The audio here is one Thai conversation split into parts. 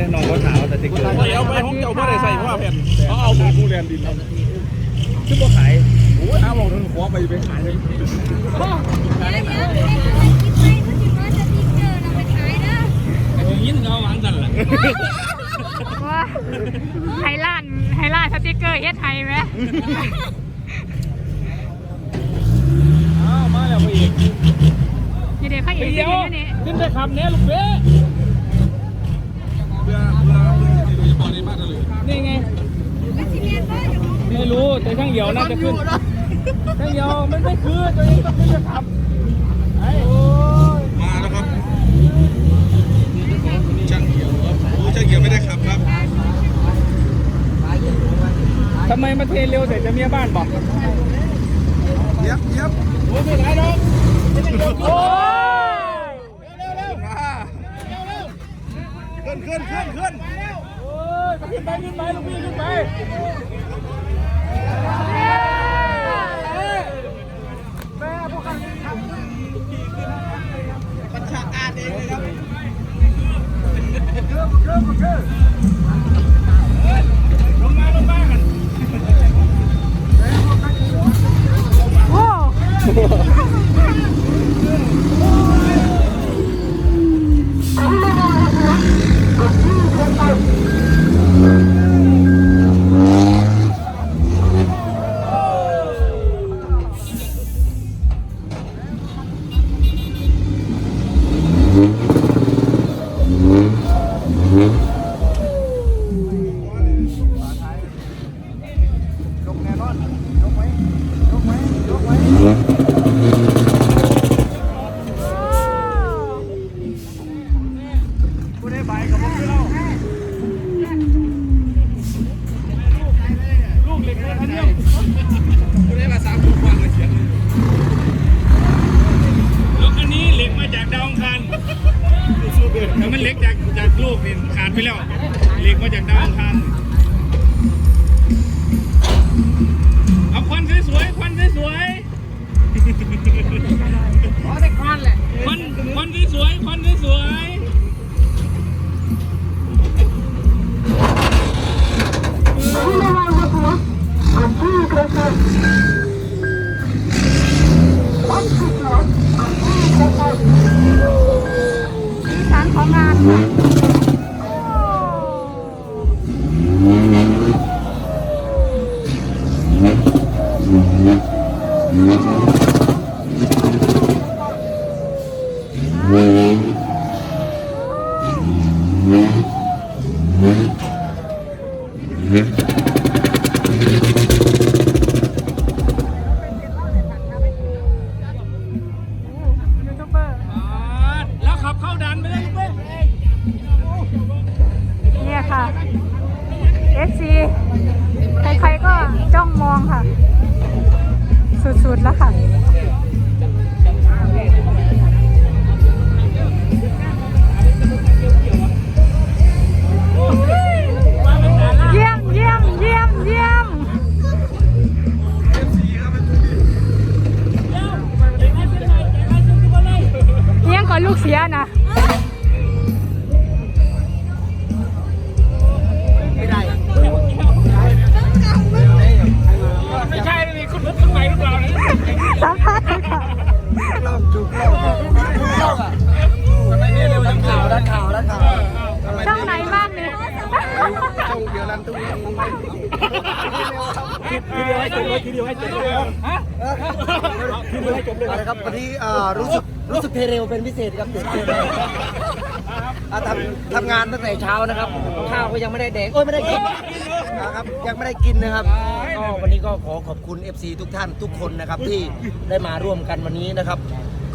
ได้น้องเขาถามว่าสติ๊กเกอร์ไปเอาไปผมจะเอาไม่ได้ใส่เพราะว่าแผ่นเขาเอาหมูผู้แลนดินคือบ่ขายโอ้ยเอาบอกถึงขอไปไปขายเลยเดี๋ยวเดี๋ยวให้ใครคิดไปถ้าคิดว่าจะติ๊กเกอร์นำไปขายนะยินเขาหวังกันแหละว่าไฮล้านไฮล้านสติกเกอร์เฮ็ดไทยไหมอ้าวมาแล้วไปอีกนี่เด็กข้าเอกเดี๋ยวนี่ขึ้นได้คำเนี้ยลูกเบ้ เบื่อเบื่อโดยเฉพาะในบ้านเลยนี่ไงไม่ซีเรียสว่าอยู่ไม่รู้แต่ช่างเหี่ยวน่าจะขึ้นช่างเหี่ยวมันไม่คือตัวเองต้องขึ้นจะขับไอ้โอ้ยมาแล้วครับช่างเขียวครับโอ้ช่างเขียวไม่ได้ขับครับทำไมมาเทเร็วแต่จะเมียบ้านบอกเย็บเย็บโอ้ยไม่ไหลหรอกโอ้ ขึ้นขึ้นขึ้นขึ้นไปขึ้นไปลูกพี่ขึ้นไปแม่พวกกันมันฉากาดเองเลยครับลงมาลงมากันโอ้ ลู สีสัน องค่ะ สุดๆแล้วค่ะเยี่ยมเยี่ยมเยี่ยมเยี่ยมเยี่ยงก่อนลูกเสียนะ เลยทีเดียวให้จบเลยฮะทีเดียวให้จบเลยอะไรครับวันนี้อ่ารู้สึกรู้สึกเทเร็วเป็นพิเศษครับตื่นเต้นอ่าทำทำงานตั้งแต่เช้านะครับ ข้าวก็ยังไม่ได้แดกโอ้ยไม่ได้กินนะครับยังไม่ได้กินนะครับก็วันนี้ก็ขอขอบคุณ FC ทุกท่านทุกคนนะครับที่ได้มาร่วมกันวันนี้นะครับ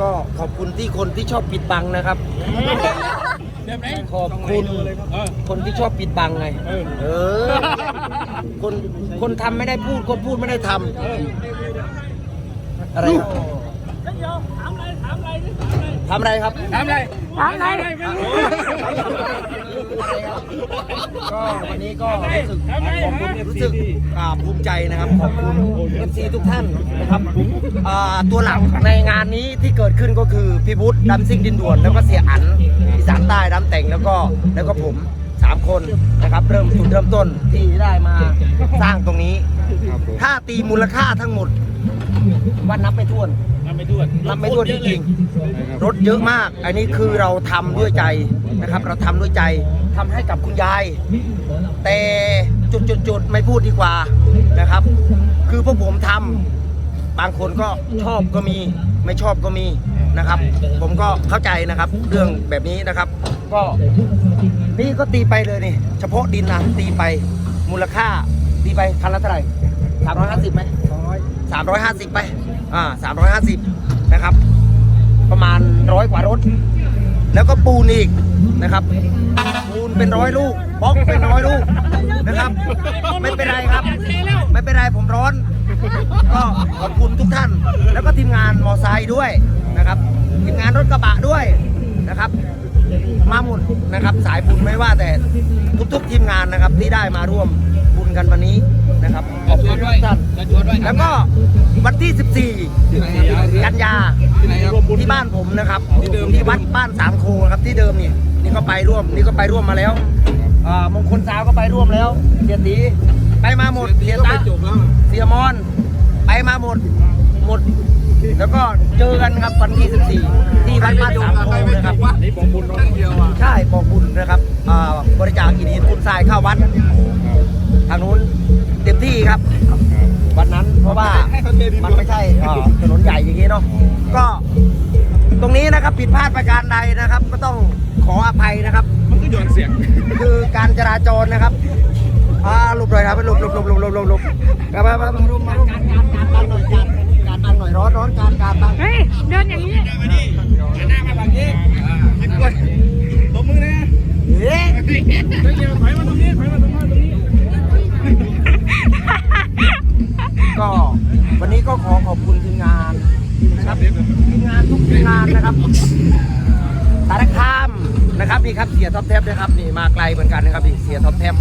ก็ขอบคุณที่คนที่ชอบปิดบังนะครับขอบคุณคนที่ชอบปิดบังไง เออ คนคนทำไม่ได้พูด คนพูดไม่ได้ทำอะไรครับทำอะไรครับทำไรถามไหนก็วันนี้ก็รู้สึกขอบคุณรู้สึกภูมิใจนะครับขอบคุณ FC ทุกท่านนะครับตัวหลักในงานนี้ที่เกิดขึ้นก็คือพี่วุฒิดัมซิ่งดินด่วน แล้วก็เสียอันอีสานใต้ดัมแต่งแล้วก็แล้วก็ผม สามคนนะครับ เริ่มจุดเริ่มต้นที่ได้มาสร้างตรงนี้ถ้าตีมูลค่าทั้งหมดว่านับไม่ถ้วนทำไปด้วยนับไม่ถ้วนจริงๆรถเยอะมาก อันนี้คือเราทำด้วยใจนะครับ เราทำด้วยใจทำให้กับคุณยาย แต่จุดๆๆไม่พูดดีกว่านะครับ คือพวกผมทำบางคนก็ชอบก็มีไม่ชอบก็มีนะครับ ผมก็เข้าใจนะครับ เรื่องแบบนี้นะครับ ก็ นี่ก็ตีไปเลยนี่ เฉพาะดินนะตีไปมูลค่าตีไปคันละเท่าไหร่สามร้อยห้าสิบไหมสามร้อยห้าสิบไปอ่าสามร้อยห้าสิบนะครับ ประมาณร้อยกว่ารถ แล้วก็ปูนอีกนะครับปูนเป็นร้อยลูกบล็อกเป็นร้อยลูกนะครับ ไม่เป็นไรครับ ไม่เป็นไรผมร้อน ก็ขอบคุณทุกท่าน แล้วก็ทีมงานมอไซค์ด้วยนะครับ ทีมงานรถกระบะด้วยนะครับ มาหมดนะครับ สายบุญไม่ว่าแต่ทุกๆทีมงานนะครับ ที่ได้มาร่วมบุญกันวันนี้นะครับขอบคุณทุกท่านแล้วก็วันที่ 14 กันยาที่บ้านผมนะครับที่วัดบ้านสามโคครับที่เดิมนี่นี่ก็ไปร่วมนี่ก็ไปร่วมมาแล้วอ่ามงคลสาวก็ไปร่วมแล้วเสียตีไปมาหมดเสียตาเสียมอน ไปมาหมดหมด แล้วก็เจอกันครับวันที่ 14 ที่วัดบ้านสามโคนะครับนี่บอกบุญน้องเดียวอะใช่บอกบุญนะครับอ่าบริจาคอินทรีย์คุณทรายเข้าวัด ทางนู้นเต็มที่ครับ วันนั้นเพราะว่ามันไม่ใช่เอ่อถนนใหญ่อย่างนี้เนาะก็ตรงนี้นะครับผิดพลาดประการใดนะครับ ก็ต้องขออภัยนะครับ มันก็หย่อนเสียง คือการจราจรนะครับอ่าหลบหน่อยครับหลบหลบหลบหลบหลบหลบหลบครับมามามารุมมารุมการการบังหน่อยการ การบังหน่อยร้อนร้อนการการบังเฮ้ยเดินอย่างนี้มาดิหันหน้ามาฝั่งนี้ให้กดตบมือนะเอ๊ะถอยมาตรงนี้ถอยมาตรงนี้ตรงนี้ ก็วันนี้ก็ขอขอบคุณทีมงานนะครับทีมงานทุกทีมงานนะครับสารคาม นะครับนี่ครับเสียท็อปแท็บนะครับนี่มาไกลเหมือนกันนะครับนี่เสียท็อปแท็บ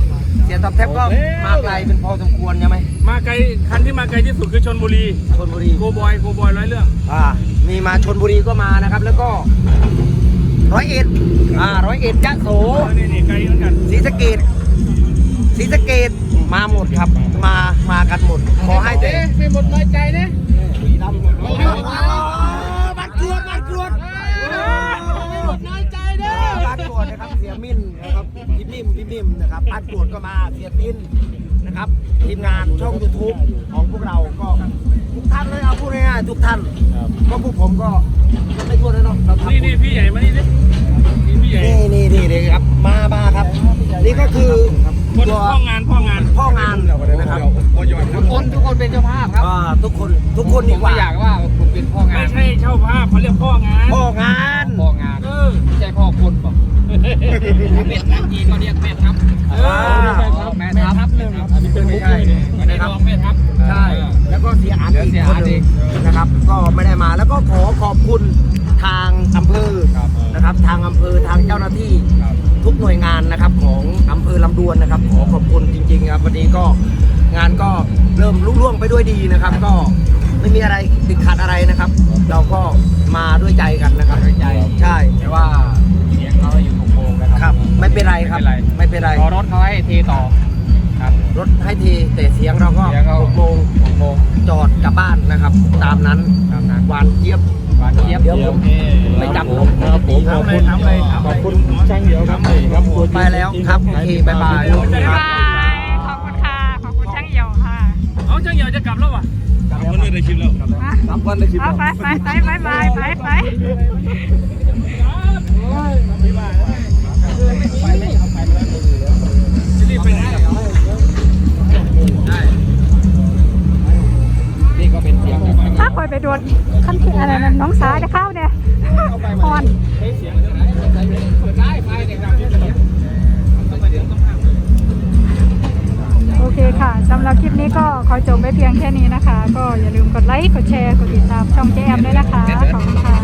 เสียท็อปแท็บก็มาไกลเป็นพอสมควรใช่ไหมมาไกลคันที่มาไกลที่สุดคือชนบุรีชนบุรีโกบอยโกบอยร้อยเรื่องอ่ามีมาชนบุรีก็มานะครับ แล้วก็ร้อยเอ็ดอ่าร้อยเอ็ดยะโสนี่นี่ไกลเหมือนกันศรีสะเกดศรีสะเกดมาหมดครับ เอาพูดง่ายๆทุกท่านก็พวกผมก็ยังไม่ทั่วเลยเนาะเราทำนี่นี่พี่ใหญ่มานี่ดินี่พี่ใหญ่นี่นี่นี่นี่ครับ มามาครับ นี่ก็คือคนตัวพ่องานพ่องานพ่องานนะครับพอหย่อนครับคนทุกคนเป็นเจ้าภาพครับอ่าทุกคนทุกคนดีผมกไม่ว่าอยากว่าผมเป็นพ่องาไม่นใช่เช่าภาพเขาเรียกพ่องานพ่อง อันเดี๋ยวอีกเสียคอันนหนึ่งอีกนะครับ ก็ไม่ได้มาแล้วก็ขอขอบคุณทางอำเภอครับนะครับทางอำเภอทางเจ้าหน้าที่ครับทุกหน่วยงานนะครับของอำเภอลำดวนนะครับ ขอขอบคุณจริงๆครับวันนี้ก็งานก็เริ่มลุล่วงไปด้วยดีนะครับ ก็ไม่มีอะไรติดขัดอะไรนะครับ เราก็มาด้วยใจกันนะครับด้วยใจใช่แต่ว่าเสียงเขาอยู่หกโมงนะคครัรับ ไม่เป็นไรครับไม่เป็นไรรอรถเขาให้เทต่อ ครับ รถให้ทีแต่เสียงเราก็เสียงเขาหกโมงหกโมง จอดกลับบ้านนะครับ ตามนั้นตามนั้น หวานเจี๊ยบ หวานเจี๊ยบเดี๋ยวผมไปจับนกครับผมขอบคุณทำเลยทำเลยขอบคุณช่างเดียวครับครับไปแล้วครับโอเคบายบาย บ๊ายบาย ขอบคุณค่ะ ขอบคุณช่างเหี่ยวค่ะเอาจังเหยียวจะกลับแล้ววะกลับคนอื่นได้ชิมแล้วมาครับวันได้ชิมเอาไปไปไปไปไปไปไปจะ นี่ก็เป็นเสียงจากถ้าคอยไปโดนขั้นที่อะไรนั่นน้องสายจะเข้าเนี่ยพอนได้ไฟเนี่ยครับโอเคค่ะสำหรับคลิปนี้ก็ขอจบไว้เพียงแค่นี้นะคะ ก็อย่าลืมกดไลค์ กดแชร์ กดติดตามช่องเจแอมด้วยนะคะ ขอบคุณค่ะ